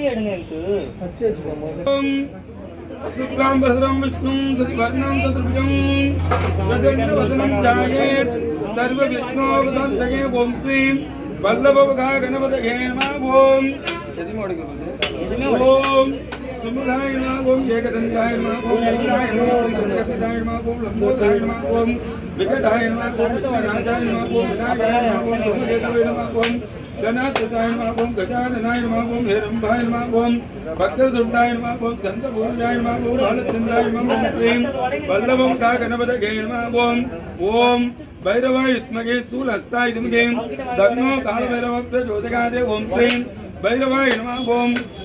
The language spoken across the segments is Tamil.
செல்ஃபி எடுங்க எனக்கு வச்சு வச்சுக்கோங்க शुक्लाम्बरधरं विष्णुं शशिवर्णं चतुर्भुजं प्रसन्नवदनं ध्यायेत् सर्वविघ्नोपशान्तये ॐ श्रीं वल्लभवगा गणपतये नमः ॐ ॐ सुमुखाय नमः ॐ एकदन्ताय नमः ॐ विकटाय नमः ॐ सदगपिताय नमः ॐ लम्बोदराय नमः ॐ विकटाय नमः ॐ विघ्नराजाय नमः ॐ विनायकाय नमः ॐ धूमकेतवे नमः ॐ गणाध्यक्षाय नमः ॐ गजाननाय नमः ॐ हेरम्बाय नमः ॐ भक्तदुर्गाय नमः ॐ स्कन्दपूजाय नमः ॐ बालचन्द्राय नमः ॐ श्रीं वल्लभं का गणपतये नमः ॐ ॐ भैरवाय युत्मगे शूलहस्ताय धीमगे दग्नो कालभैरव प्रचोदकादे ॐ श्रीं भैरवाय नमः ॐ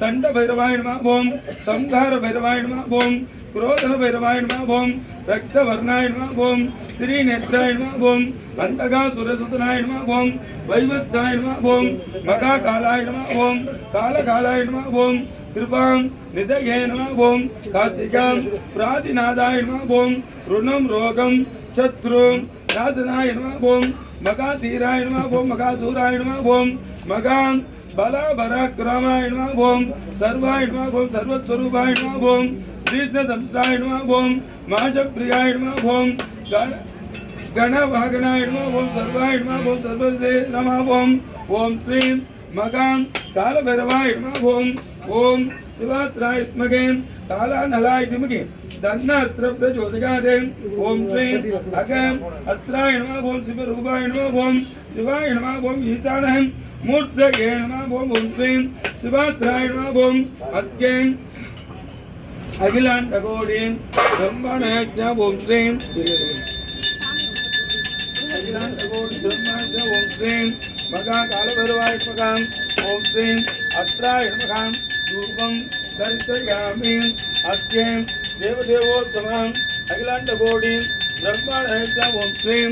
சண்ட பைரவாய நம ஓம் சம்ஹார பைரவாய நம ஓம் குரோதன பைரவாய நம ஓம் ரக்த வர்ணாய நம ஓம் ஸ்ரீநேத்ராய நம ஓம் அந்தகா சுரசுதனாய நம ஓம் வைவஸ்தாய மகா காலாய நம ஓம் காலகாலாய கிருபாம் நிதயே நம காசிகாம் பிராதிநாதாய நம ருணம் ரோகம் சத்ரும் நாசனாய நம மகா தீராய நம மகா சூராய நம ஓம் बलापराक्रमाय नमः ॐ सर्वाय नमः ॐ सर्वस्वरूपाय नमः ॐ कृष्णदंशाय नमः ॐ माशप्रियाय नमः ॐ गण- गणवागणाय नमः ॐ सर्वाय नमः ॐ सर्वदे नमः ॐ ॐ श्रीं मकां कालभैरवाय नमः ॐ ॐ शिवास्त्राय विद्महे कालानलाय धीमहि धन्नास्त्र प्रचोदयादे ॐ श्रीं अगं अस्त्राय नमः ॐ शिवरूपाय नमः ॐ शिवाय नमः ॐ ईशानः मूर्तये नमो मूर्तिं शिवात्राय नमो अत्यं अखिलाण्डकोटिं ब्रह्मणे च मूर्तिं अखिलाण्डकोटि ब्रह्मणे च मूर्तिं मगा कालभैरवाय मगां मूर्तिं अत्राय मगां रूपं दर्शयामि अत्यं देवदेवोत्तमं, अखिलाण्डकोटिं ब्रह्मणे च मूर्तिं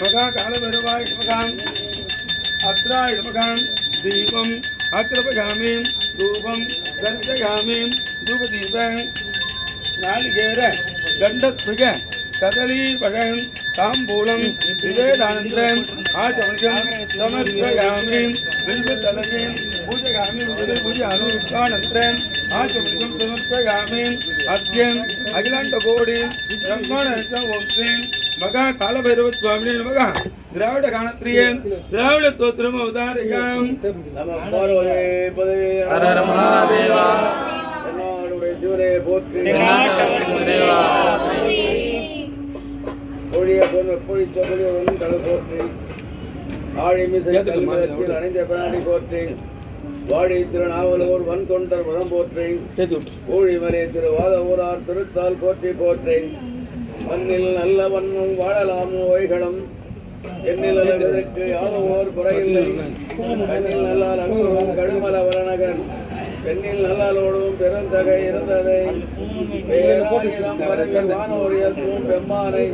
मगा कालभैरवाय मगां अत्रायपगां दीपम् अत्रपगामीं धूपं दन्तगामीं धूपदीपं नालिकेर दण्डत्वग कदलीपगं ताम्बूलं विवेदानन्द्रम् आचमणिकं समर्पयामीं बिल्वतलनीं पूजगामीं पूजयामि विश्वानन्द्रम् आचमणिकं समर्पयामीं अद्यम् अखिलाण्डकोडीं ब्रह्मणश्च ओं श्रीं मगा कालभैरवस्वामिने मगा திராவிட காணப்பிரிய திராவிட தோத்திரம் அவதாரிகம் சிவனே போற்றி. பொழிய பொண்ணு பொழித்த பொழியவன் தலை போற்றி. ஆழிமிசை கல்விதத்தில் அணைந்த பிராணி போற்றி. வாழி திருநாவலூர் வன் தொண்டர் பதம் போற்றி. ஊழிமலை திரு வாத ஊரார் திருத்தால் போற்றி போற்றி. மண்ணில் நல்ல வண்ணம் வாழலாமோ ஒய்களும் எண்ணில் அளவிற்கு யாதோர் குறையில்லை. கண்ணில் நல்லால் அங்குறும் கழுமல வரணகன் பெண்ணில் நல்லாலோடும் பெருந்தகை இருந்ததை பேராயிரம் பரவி வானோர் எல்லும் பெம்மானை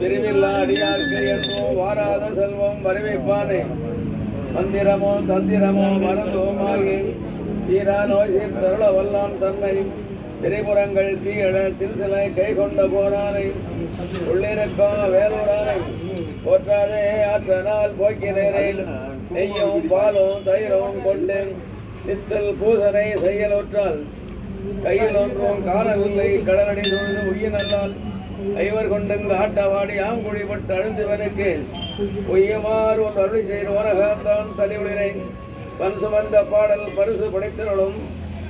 பிரிவில்லா அடியார்க்கு என்றும் வாராத செல்வம் வரவேற்பானே மந்திரமோ தந்திரமோ மறந்தோமாகி தீரா நோய் தருள வல்லான் தன்னை திரிபுரங்கள் தீயழ திருசிலை கை கொண்ட போரானை உள்ளிருக்கா வேலூரானை. போற்றாதே ஆற்றனால் போக்கினேனை. நெய்யும் பாலும் தயிரும் கொண்டு நித்தல் பூசனை செய்யலுற்றால் கையில் ஒன்றும் காணவில்லை கடலடி தொழுது உய்யனல்லால் ஐவர் கொண்டங்க ஆட்டவாடி ஆங்குழிப்பட்டு அழுந்துவனுக்கு. உய்யமாறு ஒன்று அருளி செய்வோனகாந்தான் தனிவுடினை பன் சுமந்த பாடல் பரிசு படைத்தருளும்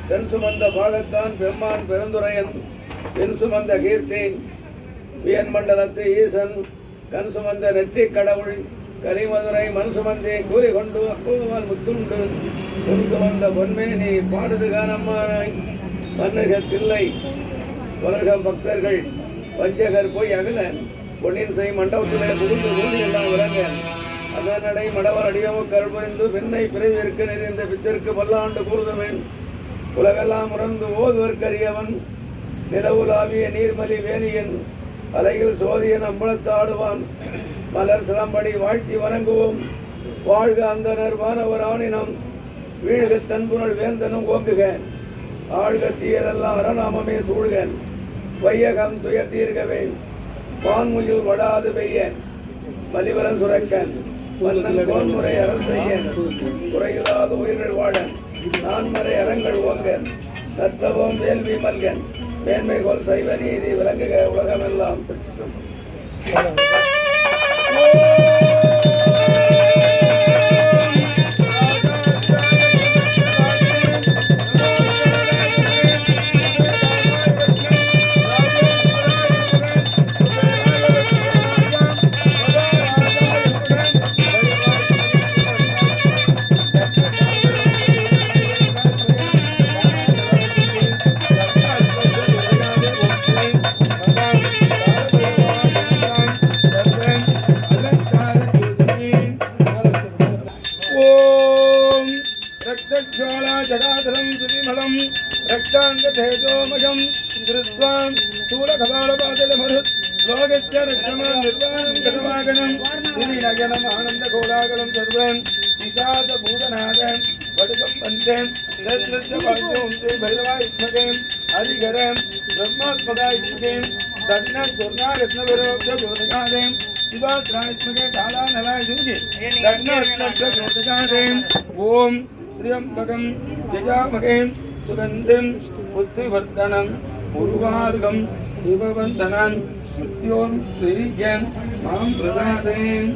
தென் சுமந்த பாகத்தான் பெம்மான் பெருந்துரையன். தென் சுமந்த கீர்த்தி வியன் மண்டலத்து ஈசன் கண் சுமந்த நெற்றி கடவுள் கலிமதுரை மண் சுமந்தே கூறி கொண்டு அக்கூவமால் முத்துண்டு. பொன் சுமந்த பொன்மேனி பாடுது காணம்மானாய் மன்னக தில்லை உலக பக்தர்கள். பஞ்சகர் போய் அகல. பொன்னின் செய் மண்டபத்திலே புகுந்து ஊதி எல்லாம் விளங்க. அதனடை மடவர் அடியோ கருபுரிந்து பெண்ணை பிறவிற்கு நிறைந்த பித்திற்கு பல்லாண்டு கூறுதவன். உலகெல்லாம் உணர்ந்து ஓதுவர்க்கரியவன். நிலவுலாவிய நீர்மலி வேணியன். அலையில் சோதியன் அம்பலத்தாடுவான் மலர் சிலம்படி வாழ்த்தி வணங்குவோம். வாழ்க அந்தனர் வானவர் ஆணினம். வீழ்க தன்புணல் வேந்தனும் ஓங்குக ஆழ்க தீயதெல்லாம் அரணாமமே சூழ்க வையகம் துயர் தீர்கவே வான்முயில் வடாது பெய்ய மலிவலம் சுரக்க மன்னன் கோன்முறை அறம் செய்ய குறையில்லாத உயிர்கள் வாழ நான்மறை அறங்கள் ஓங்க தத்தவம் வேள்வி மல்கன். மேன்மை கோல் சைவ நீதி விளங்குக உலகமெல்லாம். दृष्टान्तभेदोमयम् धृत्वाम् स्थूलखबालपातलमरुत् लोकस्य रक्षमान् निर्वाणम् गतमागणम् श्रीनयनम् आनन्दकोलागलम् सर्वम् निषादभूतनादम् वडुकम् पन्थे नेत्रस्य वायुं ते भैरवायुष्मकेम् हरिगरम् ब्रह्मात्मदायुष्मकेम् दक्षिणस्वर्णारत्नविरोक्षोदकादेम् शिवात्रायुष्मके कालानलायुषि दक्षिणस्वर्णोदकादेम् ॐ त्र्यम्बकम् जयामकेम् தக்னோத்னப்ரஜோதகாதம் புத்திவர்த்தனம் உருவார்கம் சிவவந்தனன் மிருத்யோர் ஸ்ரீஜன் மாம் பிரதாதேன்